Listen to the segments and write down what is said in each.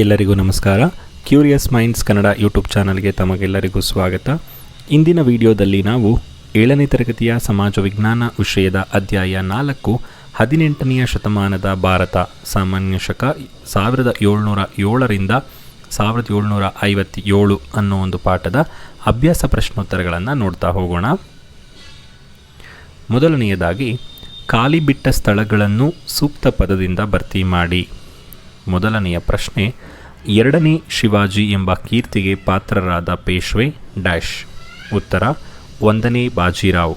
ಎಲ್ಲರಿಗೂ ನಮಸ್ಕಾರ. Curious minds Kannada YouTube ಚಾನಲ್ಗೆ ತಮಗೆಲ್ಲರಿಗೂ ಸ್ವಾಗತ. ಇಂದಿನ ವಿಡಿಯೋದಲ್ಲಿ ನಾವು ಏಳನೇ ತರಗತಿಯ ಸಮಾಜ ವಿಜ್ಞಾನ ವಿಷಯದ ಅಧ್ಯಾಯ ನಾಲ್ಕು, ಹದಿನೆಂಟನೆಯ ಶತಮಾನದ ಭಾರತ. ಸಾಮಾನ್ಯ ಶಕ, ಸಾವಿರದ ಏಳ್ನೂರ ಏಳರಿಂದ ಸಾವಿರದ ಏಳ್ನೂರ ಐವತ್ತೇಳು ಅನ್ನೋ ಒಂದು ಪಾಠದ ಅಭ್ಯಾಸ ಪ್ರಶ್ನೋತ್ತರಗಳನ್ನು ನೋಡ್ತಾ ಹೋಗೋಣ. ಮೊದಲನೆಯದಾಗಿ, ಖಾಲಿ ಬಿಟ್ಟ ಸ್ಥಳಗಳನ್ನು ಸೂಕ್ತ ಪದದಿಂದ ಭರ್ತಿ ಮಾಡಿ. ಮೊದಲನೆಯ ಪ್ರಶ್ನೆ, ಎರಡನೇ ಶಿವಾಜಿ ಎಂಬ ಕೀರ್ತಿಗೆ ಪಾತ್ರರಾದ ಪೇಶ್ವೆ ಡ್ಯಾಶ್. ಉತ್ತರ, ಒಂದನೇ ಬಾಜಿರಾವ್.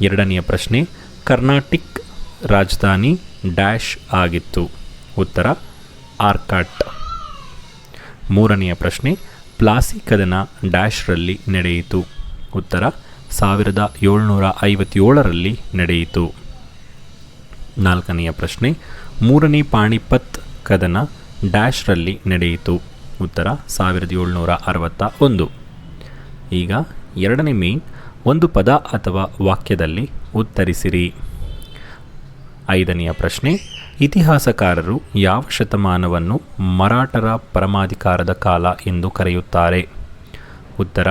ಎರಡನೆಯ ಪ್ರಶ್ನೆ, ಕರ್ನಾಟಿಕ್ ರಾಜಧಾನಿ ಡ್ಯಾಶ್ ಆಗಿತ್ತು. ಉತ್ತರ, ಆರ್ಕಾಟ್. ಮೂರನೆಯ ಪ್ರಶ್ನೆ, ಪ್ಲಾಸಿ ಕದನ ಡ್ಯಾಶ್ರಲ್ಲಿ ನಡೆಯಿತು. ಉತ್ತರ, ಸಾವಿರದ ಏಳ್ನೂರ ಐವತ್ತೇಳರಲ್ಲಿ ನಡೆಯಿತು. ನಾಲ್ಕನೆಯ ಪ್ರಶ್ನೆ ಮೂರನೇ ಪಾಣಿಪತ್ ಕದನ ಡ್ಯಾಶ್ರಲ್ಲಿ ನಡೆಯಿತು. ಉತ್ತರ ಸಾವಿರದ ಏಳ್ನೂರ ಅರವತ್ತ ಒಂದು. ಈಗ ಎರಡನೇ ಮೇನ್ ಒಂದು ಪದ ಅಥವಾ ವಾಕ್ಯದಲ್ಲಿ ಉತ್ತರಿಸಿರಿ. ಐದನೆಯ ಪ್ರಶ್ನೆ, ಇತಿಹಾಸಕಾರರು ಯಾವ ಶತಮಾನವನ್ನು ಮರಾಠರ ಪರಮಾಧಿಕಾರದ ಕಾಲ ಎಂದು ಕರೆಯುತ್ತಾರೆ? ಉತ್ತರ,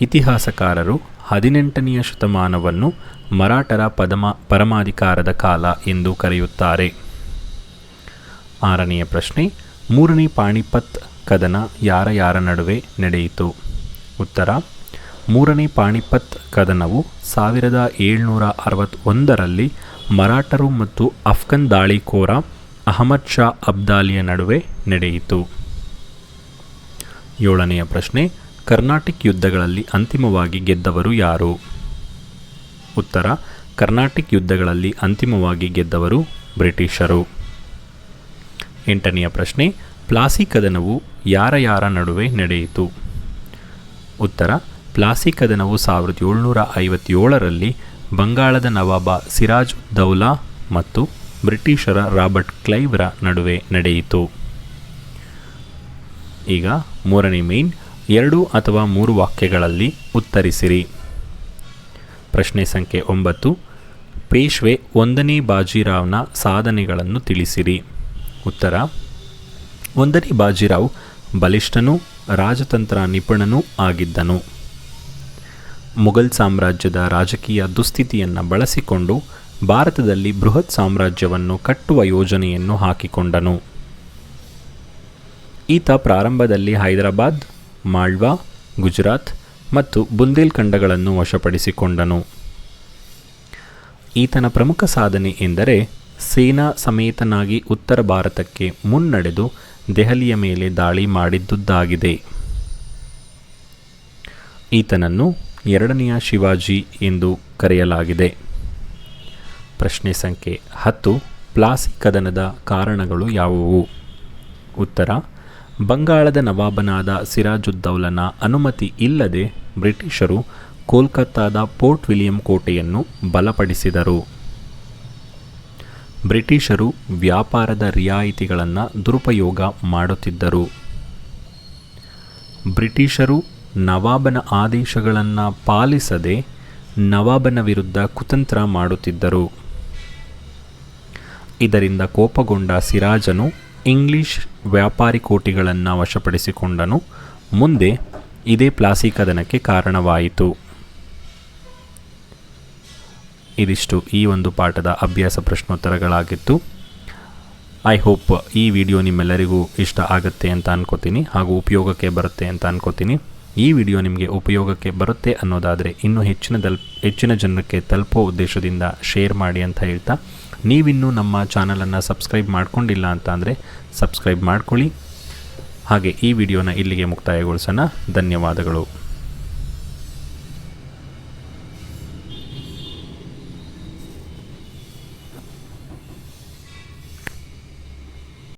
ಇತಿಹಾಸಕಾರರು ಹದಿನೆಂಟನೆಯ ಶತಮಾನವನ್ನು ಮರಾಠರ ಪದಮ, ಪರಮಾಧಿಕಾರದ ಕಾಲ ಎಂದು ಕರೆಯುತ್ತಾರೆ. ಆರನೆಯ ಪ್ರಶ್ನೆ, ಮೂರನೇ ಪಾಣಿಪತ್ ಕದನ ಯಾರ ಯಾರ ನಡುವೆ ನಡೆಯಿತು? ಉತ್ತರ, ಮೂರನೇ ಪಾಣಿಪತ್ ಕದನವು ಸಾವಿರದ ಏಳ್ನೂರ ಅರವತ್ತೊಂದರಲ್ಲಿ ಮರಾಠರು ಮತ್ತು ಅಫ್ಘನ್ ದಾಳಿಕೋರ ಅಹಮದ್ ಶಾ ಅಬ್ದಾಲಿಯ ನಡುವೆ ನಡೆಯಿತು. ಏಳನೆಯ ಪ್ರಶ್ನೆ, ಕರ್ನಾಟಿಕ್ ಯುದ್ಧಗಳಲ್ಲಿ ಅಂತಿಮವಾಗಿ ಗೆದ್ದವರು ಯಾರು? ಉತ್ತರ, ಕರ್ನಾಟಿಕ್ ಯುದ್ಧಗಳಲ್ಲಿ ಅಂತಿಮವಾಗಿ ಗೆದ್ದವರು ಬ್ರಿಟಿಷರು. ಎಂಟನೆಯ ಪ್ರಶ್ನೆ ಪ್ಲಾಸಿ ಕದನವು ಯಾರ ಯಾರ ನಡುವೆ ನಡೆಯಿತು? ಉತ್ತರ ಪ್ಲಾಸಿ ಕದನವು ಸಾವಿರದ ಏಳ್ನೂರ ಐವತ್ತೇಳರಲ್ಲಿ ಬಂಗಾಳದ ನವಾಬ ಸಿರಾಜ್ ದೌಲಾ ಮತ್ತು ಬ್ರಿಟಿಷರ ರಾಬರ್ಟ್ ಕ್ಲೈವ್ರ ನಡುವೆ ನಡೆಯಿತು. ಈಗ ಮೂರನೇ ಮೇನ್, ಎರಡು ಅಥವಾ ಮೂರು ವಾಕ್ಯಗಳಲ್ಲಿ ಉತ್ತರಿಸಿರಿ. ಪ್ರಶ್ನೆ ಸಂಖ್ಯೆ ಒಂಬತ್ತು, ಪೇಶ್ವೆ ಒಂದನೇ ಬಾಜಿರಾವ್ನ ಸಾಧನೆಗಳನ್ನು ತಿಳಿಸಿರಿ. ಉತ್ತರ. ಒಂದನೇ ಬಾಜಿರಾವ್ ಬಲಿಷ್ಠನೂ ರಾಜತಂತ್ರ ನಿಪುಣನೂ ಆಗಿದ್ದನು. ಮೊಘಲ್ ಸಾಮ್ರಾಜ್ಯದ ರಾಜಕೀಯ ದುಸ್ಥಿತಿಯನ್ನು ಬಳಸಿಕೊಂಡು ಭಾರತದಲ್ಲಿ ಬೃಹತ್ ಸಾಮ್ರಾಜ್ಯವನ್ನು ಕಟ್ಟುವ ಯೋಜನೆಯನ್ನು ಹಾಕಿಕೊಂಡನು. ಈತ ಪ್ರಾರಂಭದಲ್ಲಿ ಹೈದರಾಬಾದ್, ಮಾಳ್ವಾ, ಗುಜರಾತ್ ಮತ್ತು ಬುಂದೇಲ್ಖಂಡಗಳನ್ನು ವಶಪಡಿಸಿಕೊಂಡನು. ಈತನ ಪ್ರಮುಖ ಸಾಧನೆ ಎಂದರೆ ಸೇನಾ ಸಮೇತನಾಗಿ ಉತ್ತರ ಭಾರತಕ್ಕೆ ಮುನ್ನಡೆದು ದೆಹಲಿಯ ಮೇಲೆ ದಾಳಿ ಮಾಡಿದ್ದುದಾಗಿದೆ. ಈತನನ್ನು ಎರಡನೆಯ ಶಿವಾಜಿ ಎಂದು ಕರೆಯಲಾಗಿದೆ. ಪ್ರಶ್ನೆ ಸಂಖ್ಯೆ ಹತ್ತು, ಪ್ಲಾಸಿ ಕದನದ ಕಾರಣಗಳು ಯಾವುವು? ಉತ್ತರ, ಬಂಗಾಳದ ನವಾಬನಾದ ಸಿರಾಜುದ್ದೌಲನ ಅನುಮತಿ ಇಲ್ಲದೆ ಬ್ರಿಟಿಷರು ಕೋಲ್ಕತ್ತಾದ ಪೋರ್ಟ್ ವಿಲಿಯಂ ಕೋಟೆಯನ್ನು ಬಲಪಡಿಸಿದರು. ಬ್ರಿಟಿಷರು ವ್ಯಾಪಾರದ ರಿಯಾಯಿತಿಗಳನ್ನು ದುರುಪಯೋಗ ಮಾಡುತ್ತಿದ್ದರು. ಬ್ರಿಟಿಷರು ನವಾಬನ ಆದೇಶಗಳನ್ನು ಪಾಲಿಸದೆ ನವಾಬನ ವಿರುದ್ಧ ಕುತಂತ್ರ ಮಾಡುತ್ತಿದ್ದರು. ಇದರಿಂದ ಕೋಪಗೊಂಡ ಸಿರಾಜನು ಇಂಗ್ಲಿಷ್ ವ್ಯಾಪಾರಿ ಕೋಟಿಗಳನ್ನು ವಶಪಡಿಸಿಕೊಂಡನು. ಮುಂದೆ ಇದೇ ಪ್ಲಾಸಿ ಕದನಕ್ಕೆ ಕಾರಣವಾಯಿತು. ಇದಿಷ್ಟು ಈ ಒಂದು ಪಾಠದ ಅಭ್ಯಾಸ ಪ್ರಶ್ನೋತ್ತರಗಳಾಗಿತ್ತು. ಐ ಹೋಪ್ ಈ ವಿಡಿಯೋ ನಿಮ್ಮೆಲ್ಲರಿಗೂ ಇಷ್ಟ ಆಗುತ್ತೆ ಅಂತ ಅನ್ಕೋತೀನಿ ಹಾಗೂ ಉಪಯೋಗಕ್ಕೆ ಬರುತ್ತೆ ಅಂತ ಅನ್ಕೋತೀನಿ. ಈ ವಿಡಿಯೋ ನಿಮಗೆ ಉಪಯೋಗಕ್ಕೆ ಬರುತ್ತೆ ಅನ್ನೋದಾದರೆ ಇನ್ನೂ ಹೆಚ್ಚಿನ ಹೆಚ್ಚಿನ ಜನಕ್ಕೆ ತಲುಪೋ ಉದ್ದೇಶದಿಂದ ಶೇರ್ ಮಾಡಿ ಅಂತ ಹೇಳ್ತಾ. ನೀವಿನ್ನೂ ನಮ್ಮ ಚಾನಲನ್ನು ಸಬ್ಸ್ಕ್ರೈಬ್ ಮಾಡ್ಕೊಂಡಿಲ್ಲ ಅಂತ ಅಂದರೆ ಸಬ್ಸ್ಕ್ರೈಬ್ ಮಾಡ್ಕೊಳ್ಳಿ. ಹಾಗೆ ಈ ವಿಡಿಯೋನ ಇಲ್ಲಿಗೆ ಮುಕ್ತಾಯಗೊಳಿಸೋಣ. ಧನ್ಯವಾದಗಳು.